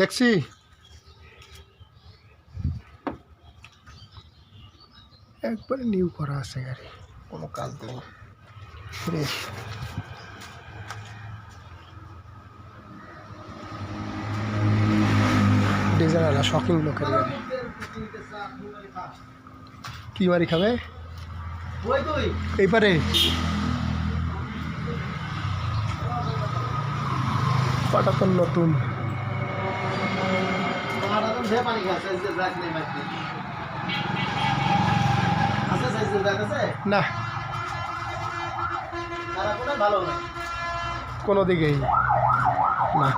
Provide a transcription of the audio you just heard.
দেখছি। একবারে নিউ করা আছে গাড়ি। কোনো কাজ দেব ফ্রেশ ডিজাইনার শকিং লোকের গাড়ি। কি বাড়ি খাবে? ওই তুই? এইবারে পাটা তো নতুন। ভে পানি খাচ্ছে যে ব্যাগ নেই মাইতে আছে সাইজের ব্যাগ আছে? না। ভালো না কোনো দিকেই না।